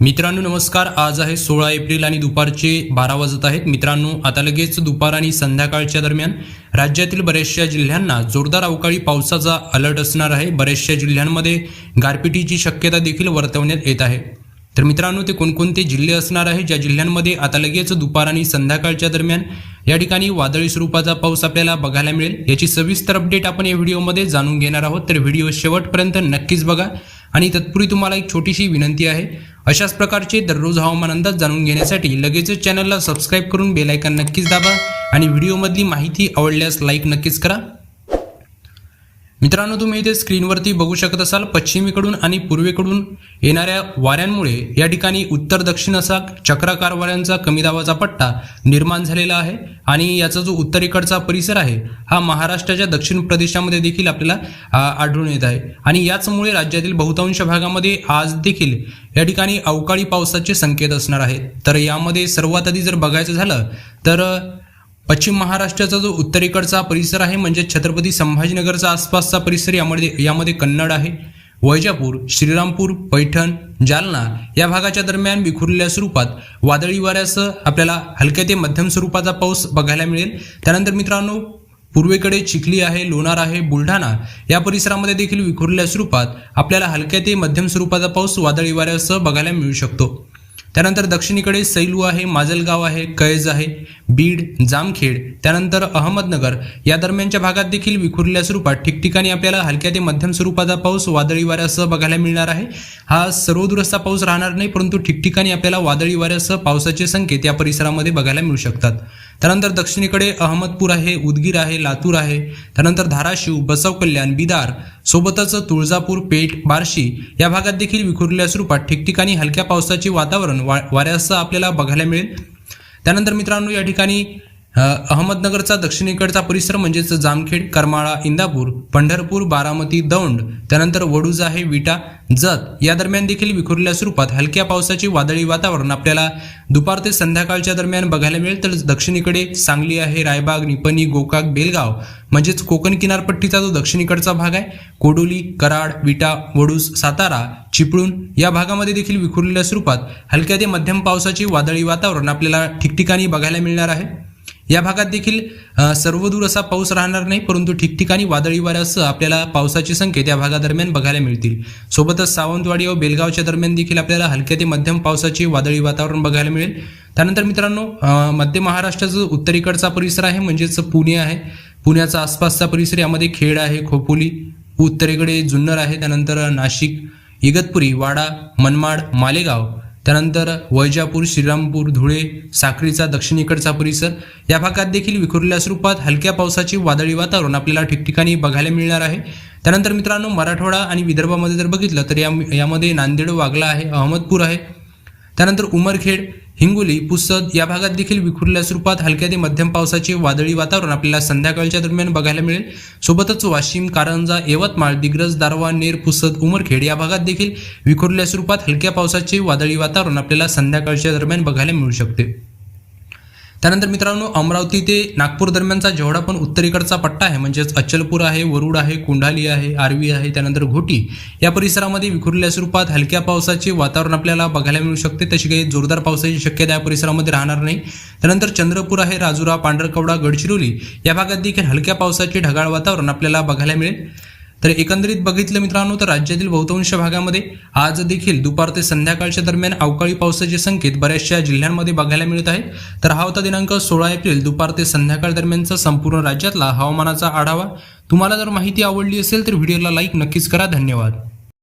मित्रांनो नमस्कार. आज आहे सोळा एप्रिल आणि दुपारचे बारा वाजत आहेत. मित्रांनो आता लगेच दुपार आणि संध्याकाळच्या दरम्यान राज्यातील बऱ्याचशा जिल्ह्यांना जोरदार अवकाळी पावसाचा अलर्ट असणार आहे. बऱ्याचशा जिल्ह्यांमध्ये गारपिटीची शक्यता देखील वर्तवण्यात येत आहे. तर मित्रांनो ते कोणकोणते जिल्हे असणार आहे? ज्या जिल्ह्यांमध्ये आता लगेच दुपार आणि संध्याकाळच्या दरम्यान या ठिकाणी वादळी स्वरूपाचा पाऊस आपल्याला बघायला मिळेल. याची सविस्तर अपडेट आपण या व्हिडिओमध्ये जाणून घेणार आहोत. तर व्हिडिओ शेवटपर्यंत नक्कीच बघा. आणि तत्पूर्वी तुम्हाला एक छोटीशी विनंती आहे. अशाच प्रकारचे दररोज हवामान अंदाज जाणून घेण्यासाठी लगेचच चॅनलला सबस्क्राईब करून बेलायकन नक्कीच दाबा आणि व्हिडिओमधली माहिती आवडल्यास लाईक नक्कीच करा. मित्रांनो तुम्ही इथे स्क्रीनवरती बघू शकत असाल पश्चिमेकडून आणि पूर्वेकडून येणाऱ्या वाऱ्यांमुळे या ठिकाणी उत्तर दक्षिण असा चक्राकार वाऱ्यांचा कमी दाबाचा पट्टा निर्माण झालेला आहे. आणि याचा जो उत्तरेकडचा परिसर आहे हा महाराष्ट्राच्या दक्षिण प्रदेशामध्ये देखील आपल्याला आढळून येत आहे. आणि याचमुळे राज्यातील बहुतांश भागामध्ये आज देखील या ठिकाणी अवकाळी पावसाचे संकेत असणार आहेत. तर यामध्ये सर्वात आधी जर बघायचं झालं तर पश्चिम महाराष्ट्राचा जो उत्तरेकडचा परिसर आहे म्हणजे छत्रपती संभाजीनगरचा आसपासचा परिसर यामध्ये यामध्ये कन्नड आहे. वैजापूर श्रीरामपूर पैठण जालना या भागाच्या दरम्यान विखुरलेल्या स्वरूपात वादळी वाऱ्यासह आपल्याला हलक्या ते मध्यम स्वरूपाचा पाऊस बघायला मिळेल. त्यानंतर मित्रांनो पूर्वेकडे चिखली आहे लोणार आहे बुलढाणा या परिसरामध्ये देखील विखुरलेल्या स्वरूपात आपल्याला हलक्या ते मध्यम स्वरूपाचा पाऊस वादळी वाऱ्यासह बघायला मिळू शकतो. त्यानंतर दक्षिणेकडे सैलू आहे माजलगाव आहे कैज आहे बीड जामखेड त्यानंतर अहमदनगर. या दरम्यानच्या भागात देखील विखुरलेल्या स्वरूपात ठिकठिकाणी आपल्याला हलक्या ते मध्यम स्वरूपाचा पाऊस वादळी वाऱ्यासह बघायला मिळणार आहे. हा सर्वदूरचा पाऊस राहणार नाही परंतु ठिकठिकाणी आपल्याला वादळी वाऱ्यासह पावसाचे संकेत या परिसरामध्ये बघायला मिळू शकतात. त्यानंतर दक्षिणेकडे अहमदपूर आहे उदगीर आहे लातूर आहे. त्यानंतर धाराशिव बसव कल्याण बिदार सोबतच तुळजापूर पेठ बार्शी या भागात देखील विखुरलेल्या स्वरूपात ठिकठिकाणी हलक्या पावसाचे वातावरण वा वाऱ्यासह आपल्याला बघायला मिळेल. त्यानंतर मित्रांनो या ठिकाणी अहमदनगरचा दक्षिणेकडचा परिसर म्हणजेच जामखेड करमाळा इंदापूर पंढरपूर बारामती दौंड त्यानंतर वडूज आहे विटा जत या दरम्यान देखील विखुरल्या स्वरूपात हलक्या पावसाची वादळी वातावरण आपल्याला दुपार ते संध्याकाळच्या दरम्यान बघायला मिळेल. तर दक्षिणेकडे सांगली आहे रायबाग निपणी गोकाक बेलगाव म्हणजेच कोकण किनारपट्टीचा जो दक्षिणेकडचा भाग आहे कोडोली कराड विटा वडूस सातारा चिपळूण या भागामध्ये देखील विखुरलेल्या स्वरूपात हलक्या ते मध्यम पावसाचे वादळी वातावरण आपल्याला ठिकठिकाणी बघायला मिळणार आहे. या भागात देखील सर्वदूर असा पाऊस राहणार नाही परंतु ठिकठिकाणी वादळी वाऱ्यासह आपल्याला पावसाचे संकेत या भागादरम्यान बघायला मिळतील. सोबतच सावंतवाडी व बेलगावच्या दरम्यान देखील आपल्याला हलक्या ते मध्यम पावसाचे वादळी वातावरण बघायला मिळेल. त्यानंतर मित्रांनो मध्य महाराष्ट्राचा उत्तरेकडचा परिसर आहे म्हणजेच पुणे आहे. पुण्याचा आसपासचा परिसर यामध्ये खेड आहे खोपोली उत्तरेकडे जुन्नर आहे त्यानंतर नाशिक इगतपुरी वाडा मनमाड मालेगाव त्यानंतर वैजापूर श्रीरामपूर धुळे साक्रीचा दक्षिणेकडचा परिसर या भागात देखील विखुरलेल्या स्वरूपात हलक्या पावसाची वादळी वातावरण आपल्याला ठिकठिकाणी बघायला मिळणार आहे. त्यानंतर मित्रांनो मराठवाडा आणि विदर्भामध्ये जर बघितलं तर या यामध्ये नांदेड वागला आहे अहमदपूर आहे. त्यानंतर उमरखेड हिंगोली पुसद या भागात देखील विखुरल्या स्वरूपात हलक्या ते मध्यम पावसाचे वादळी वातावरण आपल्याला संध्याकाळच्या दरम्यान बघायला मिळेल. सोबतच वाशिम कारंजा यवतमाळ दिग्रज दारवा नेर पुसद उमरखेड या भागात देखील विखुरल्या स्वरूपात हलक्या पावसाचे वादळी वातावरण आपल्याला संध्याकाळच्या दरम्यान बघायला मिळू शकते. त्यानंतर मित्रांनो अमरावती ते नागपूर दरम्यानचा जेवढा पण उत्तरेकडचा पट्टा आहे म्हणजेच अचलपूर आहे वरुड आहे कुंडाली आहे आर्वी आहे त्यानंतर घोटी या परिसरामध्ये विखुरलेल्या स्वरूपात हलक्या पावसाचे वातावरण आपल्याला बघायला मिळू शकते. तशी काही जोरदार पावसाची शक्यता या परिसरामध्ये राहणार नाही. त्यानंतर चंद्रपूर आहे राजुरा पांढरकवडा गडचिरोली या भागात देखील हलक्या पावसाचे ढगाळ वातावरण आपल्याला बघायला मिळेल. तर एकंदरीत बघितलं मित्रांनो तर राज्यातील बहुतांश भागामध्ये आज देखील दुपार ते संध्याकाळच्या दरम्यान अवकाळी पावसाचे संकेत बऱ्याचशा जिल्ह्यांमध्ये बघायला मिळत आहेत. तर हा होता दिनांक सोळा एप्रिल दुपार ते संध्याकाळ दरम्यानचा संपूर्ण राज्यातला हवामानाचा आढावा. तुम्हाला जर माहिती आवडली असेल तर व्हिडिओला लाईक नक्कीच करा. धन्यवाद.